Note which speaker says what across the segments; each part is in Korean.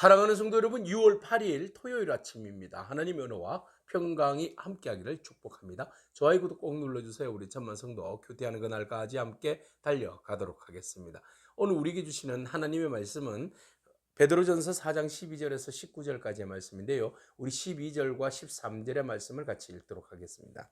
Speaker 1: 사랑하는 성도 여러분, 6월 8일 토요일 아침입니다. 하나님의 은혜와 평강이 함께하기를 축복합니다. 좋아요, 구독 꼭 눌러주세요. 우리 천만 성도 교대하는 그날까지 함께 달려가도록 하겠습니다. 오늘 우리에게 주시는 하나님의 말씀은 베드로전서 4장 12절에서 19절까지의 말씀인데요. 우리 12절과 13절의 말씀을 같이 읽도록 하겠습니다.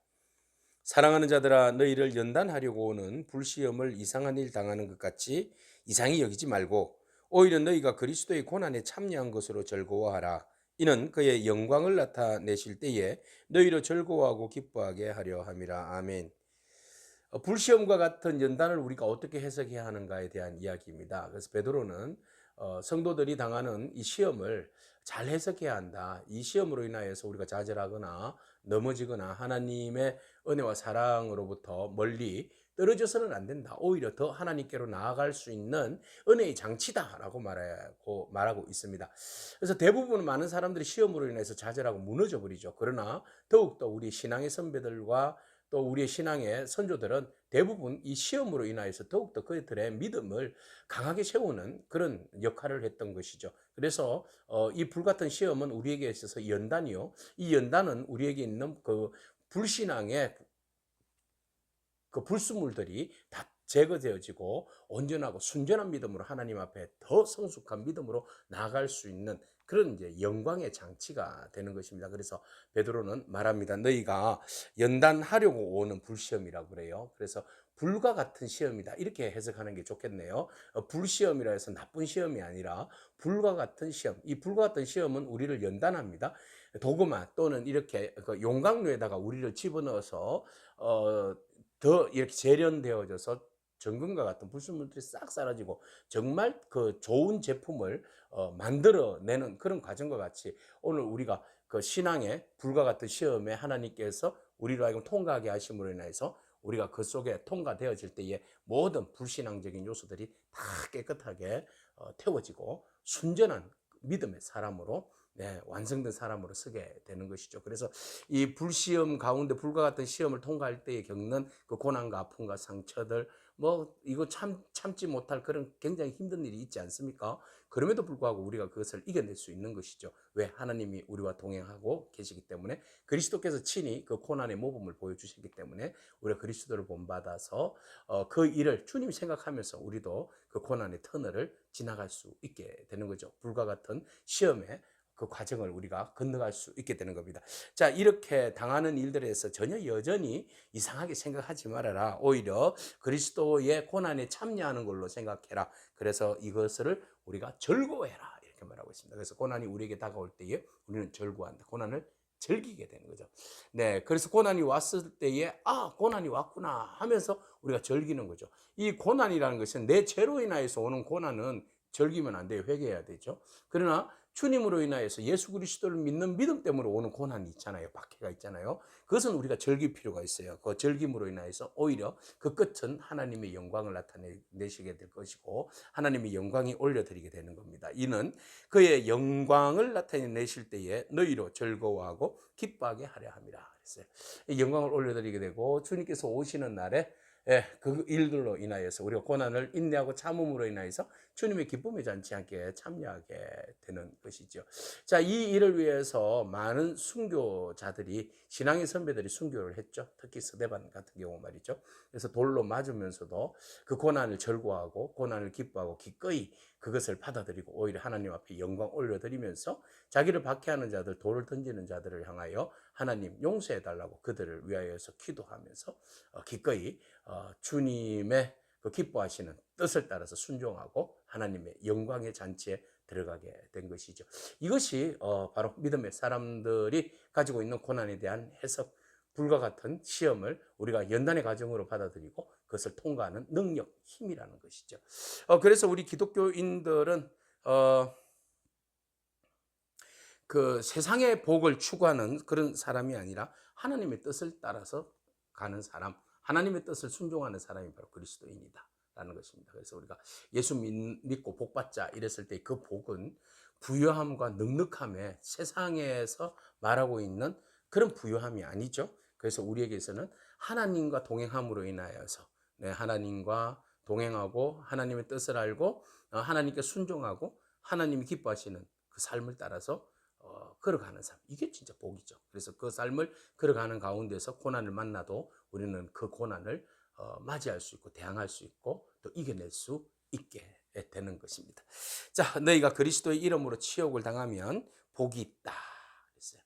Speaker 1: 사랑하는 자들아 너희를 연단하려고 오는 불시험을 이상한 일 당하는 것 같이 이상히 여기지 말고 오히려 너희가 그리스도의 고난에 참여한 것으로 즐거워하라. 이는 그의 영광을 나타내실 때에 너희로 즐거워하고 기뻐하게 하려 함이라. 아멘. 어, 불시험과 같은 연단을 우리가 어떻게 해석해야 하는가에 대한 이야기입니다. 그래서 베드로는 어, 성도들이 당하는 이 시험을 잘 해석해야 한다. 이 시험으로 인하여서 우리가 좌절하거나 넘어지거나 하나님의 은혜와 사랑으로부터 멀리 떨어져서는 안 된다. 오히려 더 하나님께로 나아갈 수 있는 은혜의 장치다라고 말하고 말하고 있습니다. 그래서 대부분 많은 사람들이 시험으로 인해서 좌절하고 무너져 버리죠. 그러나 더욱더 우리 신앙의 선배들과 또 우리의 신앙의 선조들은 대부분 이 시험으로 인하여서 더욱더 그들의 믿음을 강하게 세우는 그런 역할을 했던 것이죠. 그래서 어, 이 불같은 시험은 우리에게 있어서 연단이요. 이 연단은 우리에게 있는 그 불신앙의 그 불순물들이 다 제거되어지고 온전하고 순전한 믿음으로 하나님 앞에 더 성숙한 믿음으로 나아갈 수 있는 그런 이제 영광의 장치가 되는 것입니다. 그래서 베드로는 말합니다. 너희가 연단하려고 오는 불시험이라고 그래요. 그래서 불과 같은 시험이다. 이렇게 해석하는 게 좋겠네요. 어, 불시험이라 해서 나쁜 시험이 아니라 불과 같은 시험. 이 불과 같은 시험은 우리를 연단합니다. 도구마 또는 이렇게 그 용광로에다가 우리를 집어넣어서 어, 더 이렇게 재련되어져서 정금과 같은 불순물들이 싹 사라지고 정말 그 좋은 제품을 어, 만들어내는 그런 과정과 같이 오늘 우리가 그 신앙의 불과 같은 시험에 하나님께서 우리로 하여금 통과하게 하심으로 인해서 우리가 그 속에 통과되어질 때에 모든 불신앙적인 요소들이 다 깨끗하게 어, 태워지고 순전한 믿음의 사람으로 네, 완성된 사람으로 서게 되는 것이죠. 그래서 이 불시험 가운데 불과 같은 시험을 통과할 때에 겪는 그 고난과 아픔과 상처들, 뭐 이거 참 참지 못할 그런 굉장히 힘든 일이 있지 않습니까? 그럼에도 불구하고 우리가 그것을 이겨낼 수 있는 것이죠. 왜 하나님이 우리와 동행하고 계시기 때문에 그리스도께서 친히 그 고난의 모범을 보여주셨기 때문에 우리가 그리스도를 본받아서 어, 그 일을 주님 생각하면서 우리도 그 고난의 터널을 지나갈 수 있게 되는 거죠. 불과 같은 시험에 그 과정을 우리가 건너갈 수 있게 되는 겁니다. 자, 이렇게 당하는 일들에서 전혀 여전히 이상하게 생각하지 말아라. 오히려 그리스도의 고난에 참여하는 걸로 생각해라. 그래서 이것을 우리가 즐거워해라. 이렇게 말하고 있습니다. 그래서 고난이 우리에게 다가올 때에 우리는 즐거워한다. 고난을 즐기게 되는 거죠. 네. 그래서 고난이 왔을 때에, 아, 고난이 왔구나 하면서 우리가 즐기는 거죠. 이 고난이라는 것은 내 죄로 인하여서 오는 고난은 즐기면 안 돼요. 회개해야 되죠. 그러나 주님으로 인하여서 예수 그리스도를 믿는 믿음 때문에 오는 고난이 있잖아요. 박해가 있잖아요. 그것은 우리가 즐길 필요가 있어요. 그 즐김으로 인하여서 오히려 그 끝은 하나님의 영광을 나타내시게 될 것이고 하나님의 영광이 올려드리게 되는 겁니다. 이는 그의 영광을 나타내실 때에 너희로 즐거워하고 기뻐하게 하려 함이라. 그랬어요. 영광을 올려드리게 되고 주님께서 오시는 날에 예, 그 일들로 인하여서 우리가 고난을 인내하고 참음으로 인하여서 주님의 기쁨의 잔치 함께 참여하게 되는 것이죠. 자, 이 일을 위해서 많은 순교자들이 신앙의 선배들이 순교를 했죠. 특히 스데반 같은 경우 말이죠. 그래서 돌로 맞으면서도 그 고난을 절구하고 고난을 기뻐하고 기꺼이 그것을 받아들이고 오히려 하나님 앞에 영광 올려드리면서 자기를 박해하는 자들, 돌을 던지는 자들을 향하여 하나님 용서해 달라고 그들을 위하여서 기도하면서 어, 기꺼이 어, 주님의 그 기뻐하시는 뜻을 따라서 순종하고 하나님의 영광의 잔치에 들어가게 된 것이죠. 이것이 어, 바로 믿음의 사람들이 가지고 있는 고난에 대한 해석, 불과 같은 시험을 우리가 연단의 과정으로 받아들이고 그것을 통과하는 능력, 힘이라는 것이죠. 어, 그래서 우리 기독교인들은 어, 그 세상의 복을 추구하는 그런 사람이 아니라 하나님의 뜻을 따라서 가는 사람, 하나님의 뜻을 순종하는 사람이 바로 그리스도인이다. 라는 것입니다. 그래서 우리가 예수 믿고 복 받자 이랬을 때 그 복은 부유함과 넉넉함에 세상에서 말하고 있는 그런 부유함이 아니죠. 그래서 우리에게서는 하나님과 동행함으로 인하여서 네, 하나님과 동행하고 하나님의 뜻을 알고 어, 하나님께 순종하고 하나님이 기뻐하시는 그 삶을 따라서 어, 걸어가는 삶 이게 진짜 복이죠. 그래서 그 삶을 걸어가는 가운데서 고난을 만나도 우리는 그 고난을 어, 맞이할 수 있고 대항할 수 있고 또 이겨낼 수 있게 되는 것입니다. 자, 너희가 그리스도의 이름으로 치욕을 당하면 복이 있다. 그랬어요.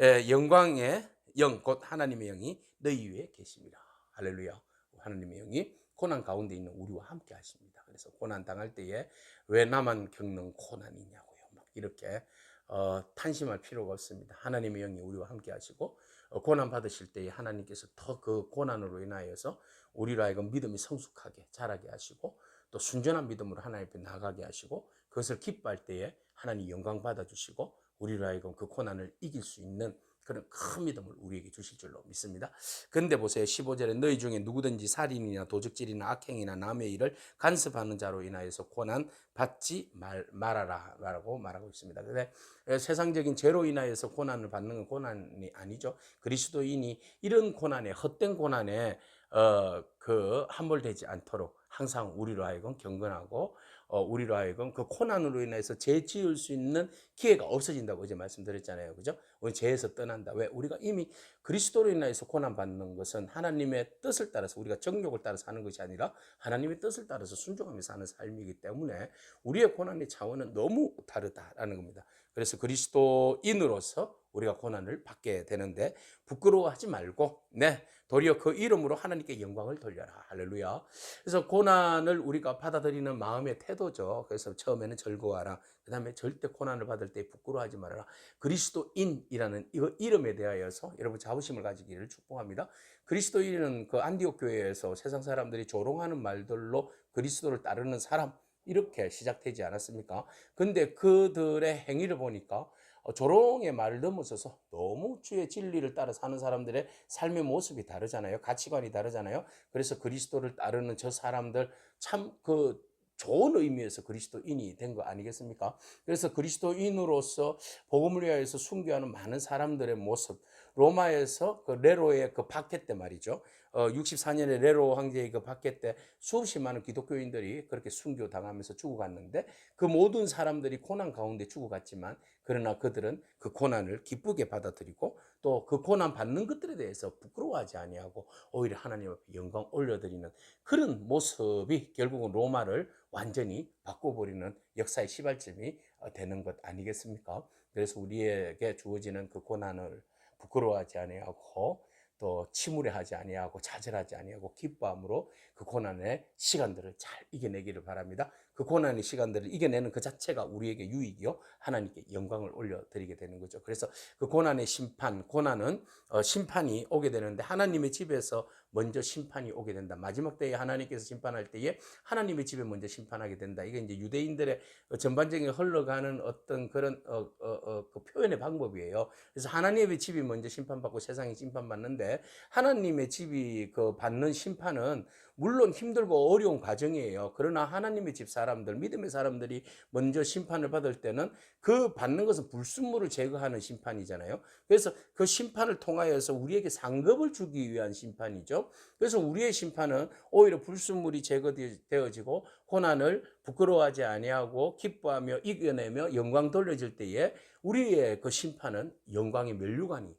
Speaker 1: 예, 영광의 영, 곧 하나님의 영이 너희 위에 계십니다. 할렐루야. 하나님의 영이 고난 가운데 있는 우리와 함께 하십니다. 그래서 고난 당할 때에 왜 나만 겪는 고난이냐고요. 막 이렇게 어, 탄심할 필요가 없습니다. 하나님의 영이 우리와 함께 하시고 어, 고난 받으실 때에 하나님께서 더 그 고난으로 인하여서 우리로 하여금 믿음이 성숙하게 자라게 하시고 또 순전한 믿음으로 하나님 앞에 나가게 하시고 그것을 기뻐할 때에 하나님 영광 받아주시고 우리로 하여금 그 고난을 이길 수 있는 그런 큰 믿음을 우리에게 주실 줄로 믿습니다. 근데 보세요. 15절에 너희 중에 누구든지 살인이나 도적질이나 악행이나 남의 일을 간섭하는 자로 인하여서 고난 받지 말, 말아라 라고 말하고 있습니다. 근데 세상적인 죄로 인하여서 고난을 받는 건 고난이 아니죠. 그리스도인이 이런 고난에 헛된 고난에 어, 그 함몰되지 않도록 항상 우리로 하여금 경건하고 어, 우리로 하여금 그 고난으로 인해서 죄 지을 수 있는 기회가 없어진다고 어제 말씀드렸잖아요. 그죠? 우리 죄에서 떠난다. 왜? 우리가 이미 그리스도로 인해서 고난 받는 것은 하나님의 뜻을 따라서 우리가 정욕을 따라서 하는 것이 아니라 하나님의 뜻을 따라서 순종하면서 하는 삶이기 때문에 우리의 고난의 차원은 너무 다르다라는 겁니다. 그래서 그리스도인으로서 우리가 고난을 받게 되는데 부끄러워하지 말고 네 도리어 그 이름으로 하나님께 영광을 돌려라. 할렐루야. 그래서 고난을 우리가 받아들이는 마음의 태도죠. 그래서 처음에는 즐거워하라. 그 다음에 절대 고난을 받을 때 부끄러워하지 말아라. 그리스도인이라는 이 이름에 대하여서 여러분 자부심을 가지기를 축복합니다. 그리스도인은 그 안디옥 교회에서 세상 사람들이 조롱하는 말들로 그리스도를 따르는 사람. 이렇게 시작되지 않았습니까? 근데 그들의 행위를 보니까 어, 조롱의 말을 넘어서서 너무 주의 진리를 따라 사는 사람들의 삶의 모습이 다르잖아요. 가치관이 다르잖아요. 그래서 그리스도를 따르는 저 사람들 참그 좋은 의미에서 그리스도인이 된 거 아니겠습니까? 그래서 그리스도인으로서 복음을 위하여서 순교하는 많은 사람들의 모습, 로마에서 그 레로의 그 박해 때 말이죠. 어, 64년에 레로 황제의 그 박해 때 수없이 많은 기독교인들이 그렇게 순교 당하면서 죽어갔는데 그 모든 사람들이 고난 가운데 죽어갔지만 그러나 그들은 그 고난을 기쁘게 받아들이고 또 그 고난 받는 것들에 대해서 부끄러워하지 아니하고 오히려 하나님 앞에 영광 올려드리는 그런 모습이 결국은 로마를 완전히 바꿔버리는 역사의 시발점이 어, 되는 것 아니겠습니까? 그래서 우리에게 주어지는 그 고난을 부끄러워하지 아니하고 또 침울해하지 아니하고 좌절하지 아니하고 기뻐함으로 그 고난의 시간들을 잘 이겨내기를 바랍니다. 그 고난의 시간들을 이겨내는 그 자체가 우리에게 유익이요 하나님께 영광을 올려드리게 되는 거죠. 그래서 그 고난의 심판, 고난은 어, 심판이 오게 되는데 하나님의 집에서 먼저 심판이 오게 된다. 마지막 때에 하나님께서 심판할 때에 하나님의 집에 먼저 심판하게 된다. 이게 이제 유대인들의 전반적인 흘러가는 어떤 그런 어, 어, 어, 그 표현의 방법이에요. 그래서 하나님의 집이 먼저 심판받고 세상이 심판받는데 하나님의 집이 그 받는 심판은 물론 힘들고 어려운 과정이에요. 그러나 하나님의 집 사람들, 믿음의 사람들이 먼저 심판을 받을 때는 그 받는 것은 불순물을 제거하는 심판이잖아요. 그래서 그 심판을 통하여서 우리에게 상급을 주기 위한 심판이죠. 그래서 우리의 심판은 오히려 불순물이 제거되어지고 고난을 부끄러워하지 아니하고 기뻐하며 이겨내며 영광 돌려질 때에 우리의 그 심판은 영광의 멸류관이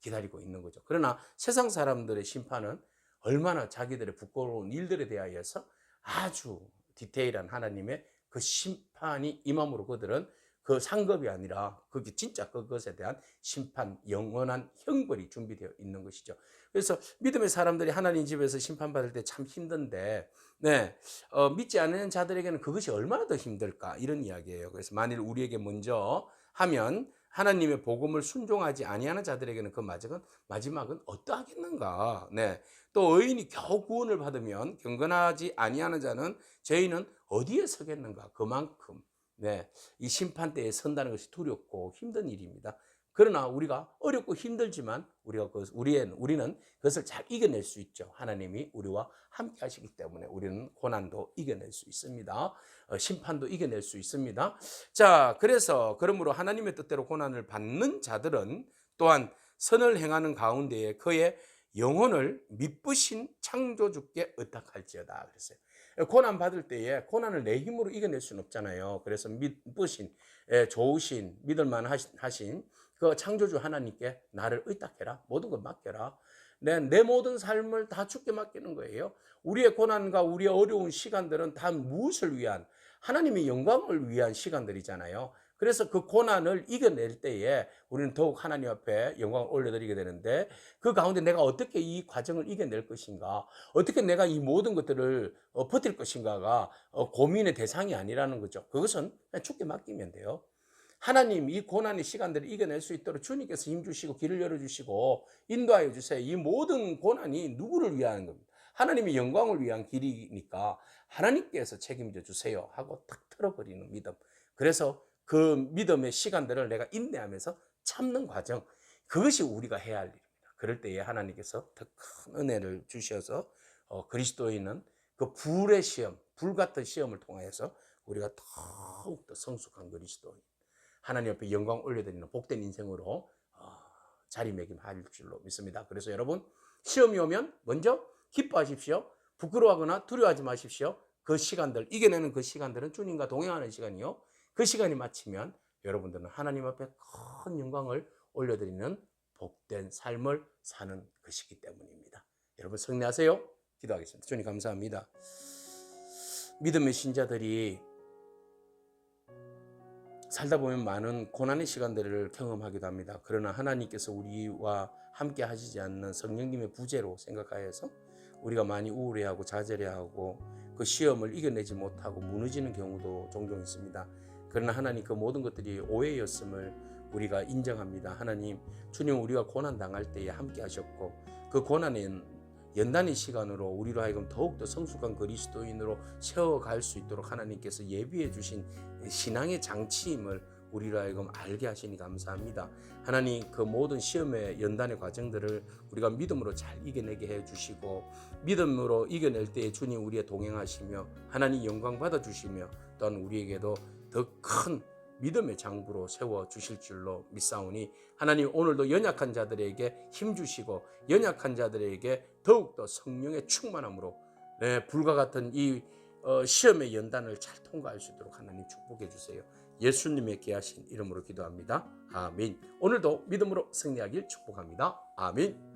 Speaker 1: 기다리고 있는 거죠. 그러나 세상 사람들의 심판은 얼마나 자기들의 부끄러운 일들에 대하여서 아주 디테일한 하나님의 그 심판이 임함으로 그들은 그 상급이 아니라 그게 진짜 그것에 대한 심판, 영원한 형벌이 준비되어 있는 것이죠. 그래서 믿음의 사람들이 하나님 집에서 심판받을 때 참 힘든데, 네, 어, 믿지 않는 자들에게는 그것이 얼마나 더 힘들까 이런 이야기예요. 그래서 만일 우리에게 먼저 하면 하나님의 복음을 순종하지 아니하는 자들에게는 그 마지막은 마지막은 어떠하겠는가? 네. 또 의인이 겨우 구원을 받으면 경건하지 아니하는 자는 죄인은 어디에 서겠는가? 그만큼 네. 이 심판 때에 선다는 것이 두렵고 힘든 일입니다. 그러나 우리가 어렵고 힘들지만 우리가 그 우리의 우리는 그것을 잘 이겨낼 수 있죠. 하나님이 우리와 함께 하시기 때문에 우리는 고난도 이겨낼 수 있습니다. 어, 심판도 이겨낼 수 있습니다. 자, 그래서 그러므로 하나님의 뜻대로 고난을 받는 자들은 또한 선을 행하는 가운데에 그의 영혼을 미쁘신 창조주께 의탁할지어다 그랬어요. 고난 받을 때에 고난을 내 힘으로 이겨낼 수는 없잖아요. 그래서 미쁘신 예, 좋으신 믿을만 하신 그 창조주 하나님께 나를 의탁해라. 모든 걸 맡겨라. 내, 내 모든 삶을 다 죽게 맡기는 거예요. 우리의 고난과 우리의 어려운 시간들은 다 무엇을 위한 하나님의 영광을 위한 시간들이잖아요. 그래서 그 고난을 이겨낼 때에 우리는 더욱 하나님 앞에 영광을 올려드리게 되는데 그 가운데 내가 어떻게 이 과정을 이겨낼 것인가, 어떻게 내가 이 모든 것들을 어, 버틸 것인가가 어, 고민의 대상이 아니라는 거죠. 그것은 죽게 맡기면 돼요. 하나님 이 고난의 시간들을 이겨낼 수 있도록 주님께서 힘 주시고 길을 열어주시고 인도하여 주세요. 이 모든 고난이 누구를 위한 겁니다. 하나님의 영광을 위한 길이니까 하나님께서 책임져 주세요 하고 탁 틀어버리는 믿음. 그래서 그 믿음의 시간들을 내가 인내하면서 참는 과정. 그것이 우리가 해야 할 일입니다. 그럴 때에 하나님께서 더 큰 은혜를 주셔서 어, 그리스도인은 그 불의 시험, 불 같은 시험을 통하여서 우리가 더욱더 성숙한 그리스도인. 하나님 앞에 영광 올려드리는 복된 인생으로 어, 자리매김할 줄로 믿습니다. 그래서 여러분 시험이 오면 먼저 기뻐하십시오. 부끄러워하거나 두려워하지 마십시오. 그 시간들 이겨내는 그 시간들은 주님과 동행하는 시간이요. 그 시간이 마치면 여러분들은 하나님 앞에 큰 영광을 올려드리는 복된 삶을 사는 것이기 때문입니다. 여러분 성례하세요. 기도하겠습니다. 주님 감사합니다. 믿음의 신자들이 살다 보면 많은 고난의 시간들을 경험하기도 합니다. 그러나 하나님께서 우리와 함께 하시지 않는 성령님의 부재로 생각하여서 우리가 많이 우울해하고 좌절해하고 그 시험을 이겨내지 못하고 무너지는 경우도 종종 있습니다. 그러나 하나님 그 모든 것들이 오해였음을 우리가 인정합니다. 하나님, 주님 우리가 고난 당할 때에 함께 하셨고 그 고난은 연단의 시간으로 우리로 하여금 더욱더 성숙한 그리스도인으로 세워갈 수 있도록 하나님께서 예비해 주신 신앙의 장치임을 우리로 하여금 알게 하시니 감사합니다. 하나님 그 모든 시험의 연단의 과정들을 우리가 믿음으로 잘 이겨내게 해 주시고 믿음으로 이겨낼 때에 주님 우리의 동행하시며 하나님 영광 받아 주시며 또한 우리에게도 더 큰 믿음의 장부로 세워 주실 줄로 믿사오니 하나님 오늘도 연약한 자들에게 힘 주시고 연약한 자들에게 더욱더 성령의 충만함으로 네, 불과 같은 이 어, 시험의 연단을 잘 통과할 수 있도록 하나님 축복해 주세요. 예수님의 귀하신 이름으로 기도합니다. 아멘. 오늘도 믿음으로 승리하길 축복합니다. 아멘.